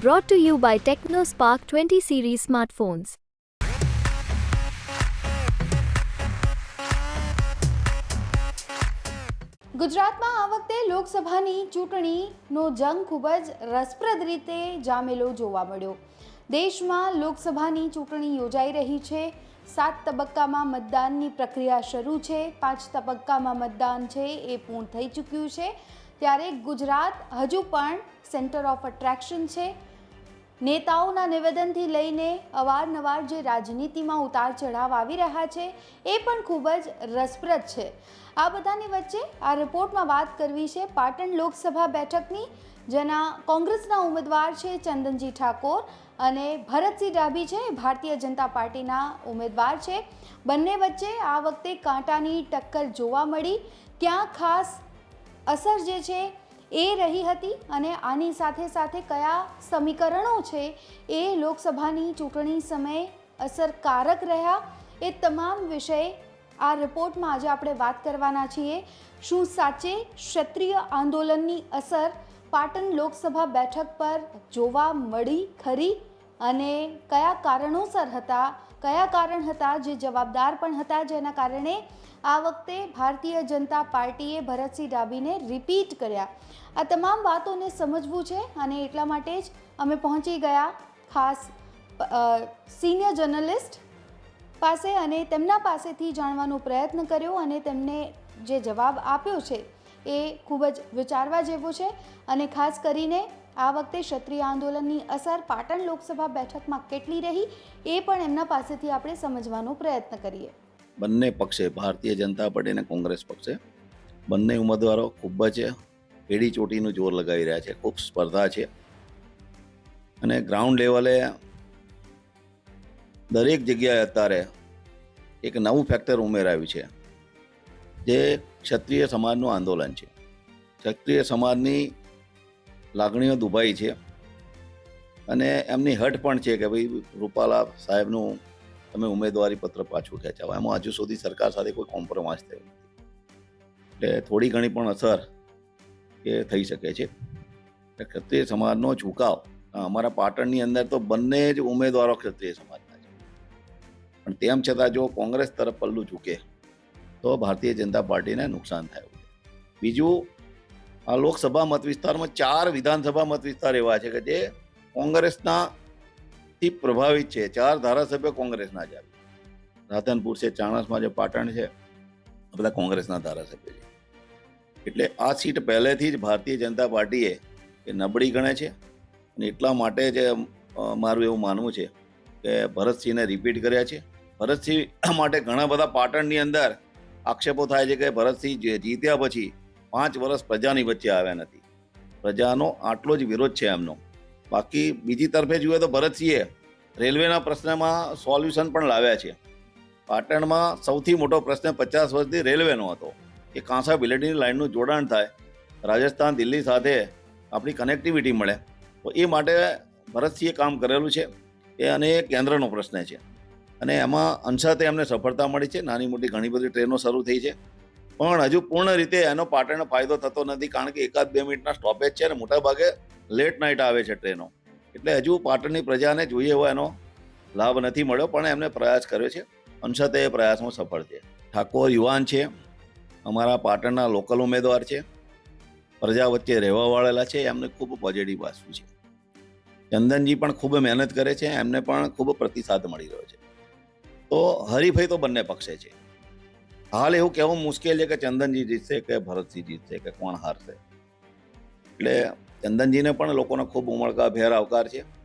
Brought to you by TechnoSpark 20 series smartphones. ગુજરાતમાં આ વખતે લોકસભાની ચૂંટણીનો જંગ ખૂબ જ રસપ્રદ રીતે જામેલો જોવા મળ્યો. દેશમાં લોકસભાની ચૂંટણી યોજાઈ રહી છે. સાત તબક્કામાં મતદાનની પ્રક્રિયા શરૂ છે. પાંચ તબક્કામાં મતદાન છે એ પૂર્ણ થઈ ચૂક્યું છે. ત્યારે ગુજરાત હજુ પણ સેન્ટર ઓફ અટ્રેક્શન છે. નેતાઓના નિવેદનથી લઈને અવારનવાર જે રાજનીતિમાં ઉતાર ચઢાવ આવી રહ્યા છે, એ પણ ખૂબ જ રસપ્રદ છે. આ બધાની વચ્ચે આ રિપોર્ટમાં વાત કરવી છે પાટણ લોકસભા બેઠકની, જેના કોંગ્રેસના ઉમેદવાર છે ચંદનજી ઠાકોર અને ભરતસિંહ ડાભી છે ભારતીય જનતા પાર્ટીના ઉમેદવાર છે. બંને વચ્ચે આ વખતે કાંટાની ટક્કર જોવા મળી. ક્યાં ખાસ અસર જે છે એ રહી હતી અને આની સાથે સાથે કયા સમીકરણો છે એ લોકસભાની ચૂંટણી સમયે અસરકારક રહ્યા એ તમામ વિષય આ રિપોર્ટમાં આજે આપણે વાત કરવાના છીએ. શું સાચે ક્ષત્રિય આંદોલનની અસર પાટણ લોકસભા બેઠક પર જોવા મળી ખરી? અને કયા કારણોસર હતા, કયા કારણ હતા, જે જવાબદાર પણ હતા, જેના કારણે આ વખતે ભારતીય જનતા પાર્ટીએ ભરતસિંહ ડાભીને રિપીટ કર્યા. આ તમામ વાતોને સમજવું છે અને એટલા માટે જ અમે પહોંચી ગયા ખાસ સિનિયર જર્નલિસ્ટ પાસે અને તેમના પાસેથી જાણવાનો પ્રયત્ન કર્યો અને તેમને જે જવાબ આપ્યો છે એ ખૂબ જ વિચારવા જેવો છે. અને ખાસ કરીને આ વખતે ક્ષત્રિય આંદોલનની અસર પાટણ લોકસભા બેઠકમાં કેટલી રહી એ પણ એમના પાસેથી આપણે સમજવાનો પ્રયત્ન કરીએ. બંને પક્ષે, ભારતીય જનતા પાર્ટી અને કોંગ્રેસ પક્ષે, બંને ઉમેદવારો ખૂબ જ એડી ચોટીનું જોર લગાવી રહ્યા છે, ખૂબ સ્પર્ધા છે. અને ગ્રાઉન્ડ લેવલે દરેક જગ્યાએ અત્યારે એક નવું ફેક્ટર ઉમેરાયું છે, જે ક્ષત્રિય સમાજનું આંદોલન છે. ક્ષત્રિય સમાજની લાગણીઓ દુભાઈ છે. અને એમની હટ પણ છે કે ભાઈ રૂપાલા સાહેબનું તમે ઉમેદવારી પત્ર પાછું ખેંચાવો. એમાં હજુ સુધી સરકાર સાથે કોઈ કોમ્પ્રોમાઇઝ થયો નથી. એટલે થોડી ઘણી પણ અસર એ થઈ શકે છે. ક્ષત્રિય સમાજનો ઝુકાવ અમારા પાટણની અંદર તો બંને જ ઉમેદવારો ક્ષત્રિય સમાજના છે. પણ તેમ છતાં જો કોંગ્રેસ તરફ પલ્લું ઝૂકે, તો ભારતીય જનતા પાર્ટીને નુકસાન થયું બીજું, આ લોકસભા મત વિસ્તારમાં ચાર વિધાનસભા મત વિસ્તાર એવા છે કે જે કોંગ્રેસના થી પ્રભાવિત છે. ચાર ધારાસભ્ય કોંગ્રેસના છે રાધનપુર છે, ચાણસમાં જે પાટણ છે બધા કોંગ્રેસના ધારાસભ્ય છે. એટલે આ સીટ પહેલેથી જ ભારતીય જનતા પાર્ટીએ એ નબળી ગણે છે અને એટલા માટે જે મારું એવું માનવું છે કે ભરતસિંહને રિપીટ કર્યા છે. ભરતસિંહ માટે ઘણા બધા પાટણની અંદર આક્ષેપો થાય છે કે ભરતસિંહ જીત્યા પછી પાંચ વર્ષ પ્રજાની વચ્ચે આવ્યા નથી. પ્રજાનો આટલો જ વિરોધ છે એમનો. બાકી બીજી તરફે જોઈએ તો ભરતસિંહે રેલવેના પ્રશ્નમાં સોલ્યુશન પણ લાવ્યા છે. પાટણમાં સૌથી મોટો પ્રશ્ન પચાસ વર્ષથી રેલવેનો હતો. કે કાંસા બિલેટીની લાઇનનું જોડાણ થાય, રાજસ્થાન દિલ્હી સાથે આપણી કનેક્ટિવિટી મળે. તો એ માટે ભરતસિંહે કામ કરેલું છે. એ અને એ કેન્દ્રનો પ્રશ્ન છે. અને એમાં અંશાતે એમને સફળતા મળી છે. નાની મોટી ઘણી બધી ટ્રેનો શરૂ થઈ છે. પણ હજુ પૂર્ણ રીતે એનો પાટણનો ફાયદો થતો નથી. કારણ કે એકાદ બે મિનિટના સ્ટોપેજ છે અને મોટાભાગે લેટ નાઇટ આવે છે ટ્રેનો. એટલે હજુ પાટણની પ્રજાને જોઈએ એવો એનો લાભ નથી મળ્યો, પણ એમને પ્રયાસ કર્યો છે. અંશતે એ પ્રયાસમાં સફળ છે. ઠાકોર યુવાન છે. અમારા પાટણના લોકલ ઉમેદવાર છે. પ્રજા વચ્ચે રહેવા વાળેલા છે. એમને ખૂબ પોઝિટિવ વાસ્તુ છે. ચંદનજી પણ ખૂબ મહેનત કરે છે. એમને પણ ખૂબ પ્રતિસાદ મળી રહ્યો છે. તો હરીફાઈ તો બંને પક્ષે છે. હાલ એવું કહેવું મુશ્કેલ છે કે ચંદનજી જીતશે કે ભરતસિંહ જીતશે કે કોણ હારશે? એટલે ચંદનજીને પણ લોકોનો ખૂબ ઉમળકા, ભેર, આવકાર છે.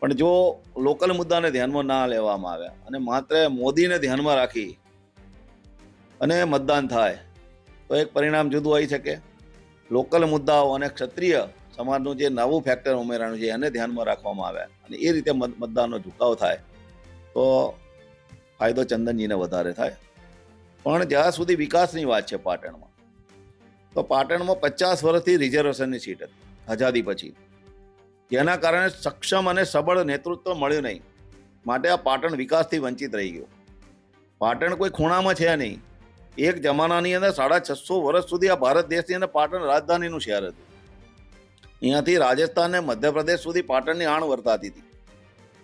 પણ જો લોકલ મુદ્દાને ધ્યાનમાં ના લેવામાં આવે અને માત્ર મોદીને ધ્યાનમાં રાખી અને મતદાન થાય, તો એક પરિણામ જુદું આવી શકે. લોકલ મુદ્દાઓ અને ક્ષત્રિય સમાજનું જે નવું ફેક્ટર ઉમેરાનું છે, એને ધ્યાનમાં રાખવામાં આવે અને એ રીતે મત- મતદાનનો ઝુકાવ થાય, તો ફાયદો ચંદનજીને વધારે થાય. પણ જ્યાં સુધી વિકાસની વાત છે પાટણમાં, તો પાટણમાં પચાસ વર્ષથી રિઝર્વેશનની સીટ હતી. આઝાદી પછી. જેના કારણે સક્ષમ અને સબળ નેતૃત્વ મળ્યું નહીં. માટે આ પાટણ વિકાસથી વંચિત રહી ગયું. પાટણ કોઈ ખૂણામાં છે નહીં. એક જમાનાની અંદર સાડા છસો વર્ષ સુધી આ ભારત દેશની અંદર પાટણ રાજધાનીનું શહેર હતું. અહીંયાથી રાજસ્થાન ને મધ્યપ્રદેશ સુધી પાટણની આણ વર્તાતી હતી.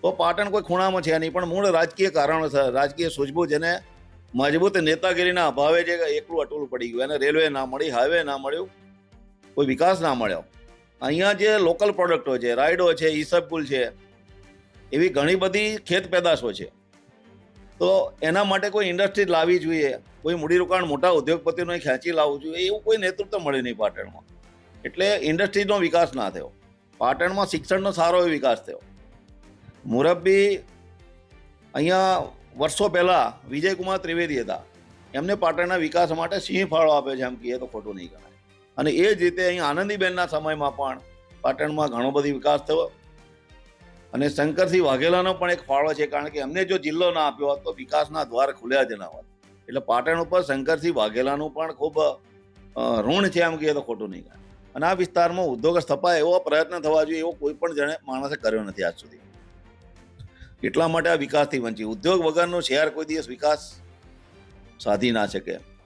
તો પાટણ કોઈ ખૂણામાં છે નહીં, પણ મૂળ રાજકીય કારણોસર, રાજકીય સૂઝબૂઝ અને મજબૂત નેતાગીરીના અભાવે જે એકલું અટુલું પડી ગયું. એને રેલવે ના મળી, હાઈવે ના મળ્યું, કોઈ વિકાસ ના મળ્યો. અહીંયા જે લોકલ પ્રોડક્ટો છે રાયડો છે ઈસબગુલ છે, એવી ઘણી બધી ખેત પેદાશો છે. તો એના માટે કોઈ ઇન્ડસ્ટ્રી લાવવી જોઈએ, કોઈ મૂડીરોકાણ મોટા ઉદ્યોગપતિઓને ખેંચી લાવવું જોઈએ, એવું કોઈ નેતૃત્વ મળ્યું નહીં પાટણમાં. એટલે ઇન્ડસ્ટ્રીનો વિકાસ ના થયો. પાટણમાં શિક્ષણનો સારો એવો વિકાસ થયો. મુરબ્બી અહીંયા વર્ષો પહેલાં વિજયકુમાર ત્રિવેદી હતા. એમને પાટણના વિકાસ માટે સિંહ ફાળો આપ્યો છે, એમ કહીએ તો ખોટું નહીં ગણાય. અને એ જ રીતે અહીં આનંદીબેનના સમયમાં પણ પાટણમાં ઘણો બધી વિકાસ થયો. અને શંકરસિંહ વાઘેલાનો પણ એક ફાળો છે, કારણ કે એમને જો જિલ્લો ના આપ્યો હોત તો વિકાસના દ્વાર ખુલ્યા જ ના હોત. એટલે પાટણ ઉપર શંકરસિંહ વાઘેલાનું પણ ખૂબ ઋણ છે એમ કહીએ તો ખોટું નહીં અને આ વિસ્તારમાં ઉદ્યોગ સ્થપાય એવો પ્રયત્ન થવા જોઈએ એવો કોઈ પણ જણે માણસે કર્યો નથી આજ સુધી. એટલા માટે આ વિકાસથી વંચી ઉદ્યોગ વગરનો શહેર કોઈ દિવસ વિકાસ સાધી ના શકે.